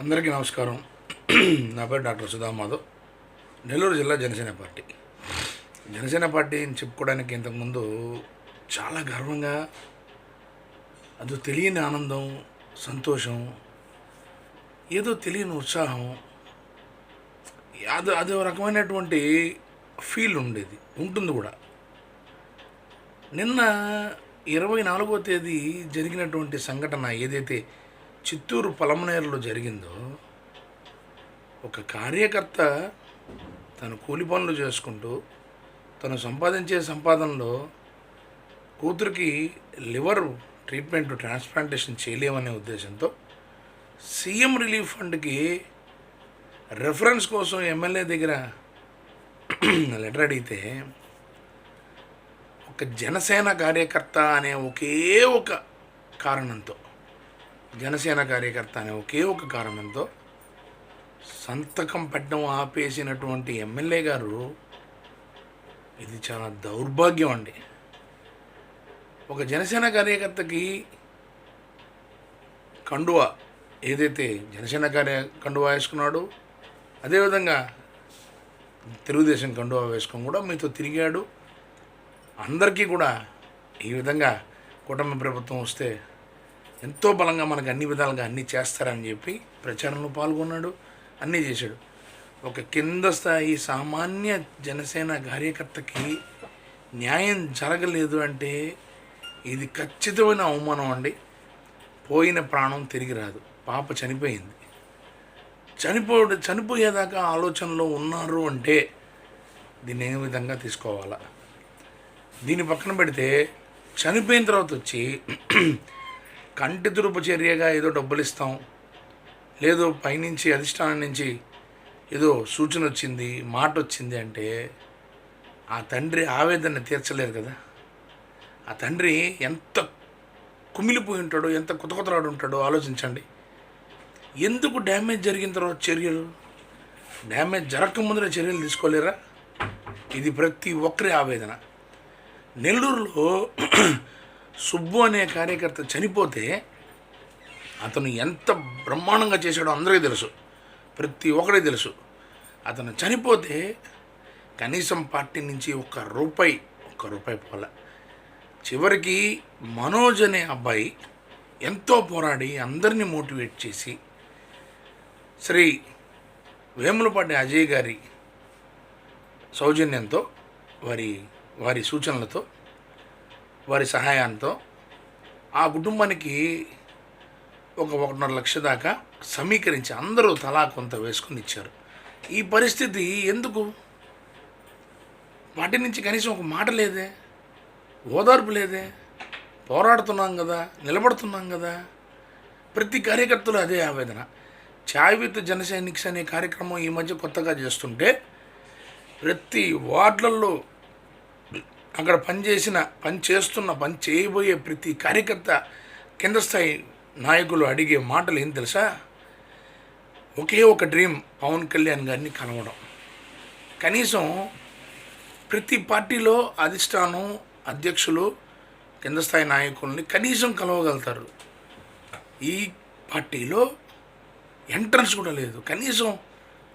అందరికీ నమస్కారం. నా పేరు డాక్టర్ సుధా మాధవ్. నెల్లూరు జిల్లా జనసేన పార్టీ. జనసేన పార్టీ అని చెప్పుకోవడానికి ఇంతకుముందు చాలా గర్వంగా అది తెలియని ఆనందం సంతోషం ఏదో తెలియని ఉత్సాహం అది అదో రకమైనటువంటి ఫీల్ ఉండేది ఉంటుంది కూడా. నిన్న ఇరవై నాలుగో తేదీ జరిగినటువంటి సంఘటన ఏదైతే చిత్తూరు పలమనేరులో జరిగిందో ఒక కార్యకర్త తను కూలి పనులు చేసుకుంటూ తను సంపాదించే సంపాదనలో కూతురికి లివర్ ట్రీట్మెంట్ ట్రాన్స్ప్లాంటేషన్ చేయలేమనే ఉద్దేశంతో సీఎం రిలీఫ్ ఫండ్కి రెఫరెన్స్ కోసం ఎమ్మెల్యే దగ్గర లెటర్ అడిగితే ఒక జనసేన కార్యకర్త అనే ఒకే ఒక కారణంతో జనసేన కార్యకర్త అనే ఒకే ఒక కారణంతో సంతకం పెట్టడం ఆపేసినటువంటి ఎమ్మెల్యే గారు ఇది చాలా దౌర్భాగ్యం అండి. ఒక జనసేన కార్యకర్తకి కండువా ఏదైతే జనసేన కార్య కండువా వేసుకున్నాడో అదేవిధంగా తెలుగుదేశం కండువా వేసుకొని కూడా మీతో తిరిగాడు. అందరికీ కూడా ఈ విధంగా కుటుంబ ప్రభుత్వం వస్తే ఎంతో బలంగా మనకు అన్ని విధాలుగా అన్నీ చేస్తారని చెప్పి ప్రచారంలో పాల్గొన్నాడు అన్నీ చేశాడు. ఒక కింద స్థాయి సామాన్య జనసేన కార్యకర్తకి న్యాయం జరగలేదు అంటే ఇది ఖచ్చితమైన అవమానం అండి. పోయిన ప్రాణం తిరిగి రాదు. పాప చనిపోయింది. చనిపో చనిపోయేదాకా ఆలోచనలో ఉన్నారు అంటే దీన్ని ఏ విధంగా తీసుకోవాలా? దీని పక్కన పెడితే చనిపోయిన తర్వాత వచ్చి కంటి తురుపు చర్యగా ఏదో డబ్బులు ఇస్తాం లేదో పైనుంచి అధిష్టానం నుంచి ఏదో సూచన వచ్చింది మాట వచ్చింది అంటే ఆ తండ్రి ఆవేదన తీర్చలేరు కదా. ఆ తండ్రి ఎంత కుమిలిపోయి ఉంటాడో ఎంత కొత్త ఉంటాడో ఆలోచించండి. ఎందుకు డ్యామేజ్ జరిగిన తర్వాత చర్యలు? డ్యామేజ్ జరగకముందరే చర్యలు తీసుకోలేరా? ఇది ప్రతి ఒక్కరి ఆవేదన. నెల్లూరులో సుబ్బు అనే కార్యకర్త చనిపోతే అతను ఎంత బ్రహ్మాండంగా చేశాడో అందరికీ తెలుసు. ప్రతి ఒక్కరికి తెలుసు. అతను చనిపోతే కనీసం పార్టీ నుంచి ఒక్క రూపాయి ఒక్క రూపాయి పోల. చివరికి మనోజ్ అనే అబ్బాయి ఎంతో పోరాడి అందరినీ మోటివేట్ చేసి శ్రీ వేములపాటి అజయ్ గారి సౌజన్యంతో వారి వారి సూచనలతో వారి సహాయంతో ఆ కుటుంబానికి ఒక ఒకటిన్నర లక్ష దాకా సమీకరించి అందరూ తలా కొంత వేసుకుని ఇచ్చారు. ఈ పరిస్థితి ఎందుకు? వాటి నుంచి కనీసం ఒక మాట లేదే? ఓదార్పు లేదే? పోరాడుతున్నాం కదా? నిలబడుతున్నాం కదా? ప్రతి కార్యకర్తలు అదే ఆవేదన. ఛాయ్ విత్ అనే కార్యక్రమం ఈ మధ్య కొత్తగా చేస్తుంటే ప్రతి వార్డులలో అక్కడ పనిచేసిన పని చేస్తున్న పని చేయబోయే ప్రతి కార్యకర్త కింద స్థాయి నాయకులు అడిగే మాటలు ఏం తెలుసా? ఒకే ఒక డ్రీమ్ పవన్ కళ్యాణ్ గారిని కలవడం. కనీసం ప్రతి పార్టీలో అధిష్టానం అధ్యక్షులు కింద స్థాయి నాయకుల్ని కనీసం కలవగలుగుతారు. ఈ పార్టీలో ఎంట్రన్స్ కూడా లేదు. కనీసం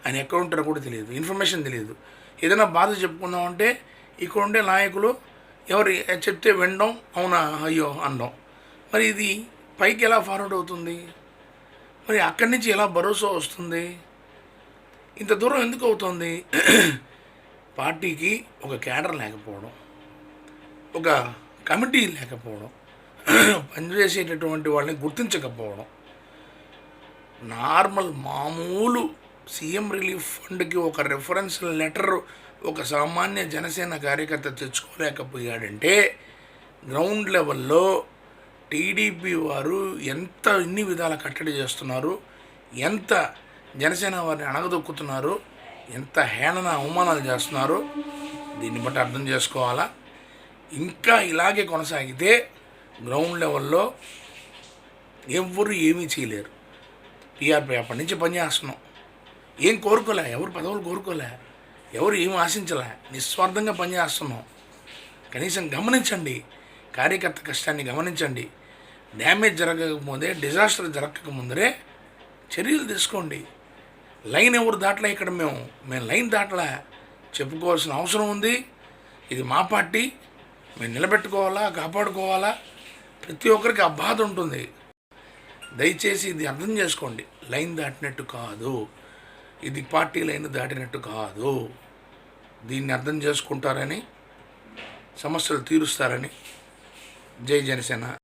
ఆయన ఎక్కడ ఉంటారో కూడా తెలియదు. ఇన్ఫర్మేషన్ తెలియదు. ఏదైనా బాధ చెప్పుకుందామంటే ఇక్కడ ఉండే నాయకులు ఎవరు చెప్తే వినడం అవునా అయ్యో అనడం. మరి ఇది పైకి ఎలా ఫార్వర్డ్ అవుతుంది? మరి అక్కడి నుంచి ఎలా భరోసా వస్తుంది? ఇంత దూరం ఎందుకు అవుతుంది? పార్టీకి ఒక క్యాడర్ లేకపోవడం ఒక కమిటీ లేకపోవడం పనిచేసేటటువంటి వాళ్ళని గుర్తించకపోవడం నార్మల్ మామూలు సీఎం రిలీఫ్ ఫండ్కి ఒక రెఫరెన్స్ లెటర్ ఒక సామాన్య జనసేన కార్యకర్త తెచ్చుకోలేకపోయాడంటే గ్రౌండ్ లెవెల్లో టీడీపీ వారు ఎంత ఇన్ని విధాల కట్టడి చేస్తున్నారు ఎంత జనసేన వారిని అణగదొక్కుతున్నారు ఎంత హేళన అవమానాలు చేస్తున్నారు దీన్ని బట్టి అర్థం చేసుకోవాలా? ఇంకా ఇలాగే కొనసాగితే గ్రౌండ్ లెవెల్లో ఎవరు ఏమీ చేయలేరు. టీఆర్పీ అప్పటి నుంచి పనిచేస్తున్నాం. ఏం కోరుకోలే? ఎవరు పదవులు కోరుకోలే? ఎవరు ఏం ఆశించలే. నిస్వార్థంగా పనిచేస్తున్నాం కనీసం గమనించండి. కార్యకర్త కష్టాన్ని గమనించండి. డ్యామేజ్ జరగకముందే డిజాస్టర్ జరగకముందరే చర్యలు తీసుకోండి. లైన్ ఎవరు దాటలే ఇక్కడ మేము. మేము లైన్ దాటలా. చెప్పుకోవాల్సిన అవసరం ఉంది. ఇది మా పార్టీ. మేము నిలబెట్టుకోవాలా కాపాడుకోవాలా? ప్రతి ఒక్కరికి ఆ బాధ ఉంటుంది. దయచేసి ఇది అర్థం చేసుకోండి. లైన్ దాటినట్టు కాదు. ఇది పార్టీ లైన్ దాటినట్టు కాదు. దీన్ని అర్థం చేసుకుంటారని సమస్యలు తీరుస్తారని. జై జనసేన.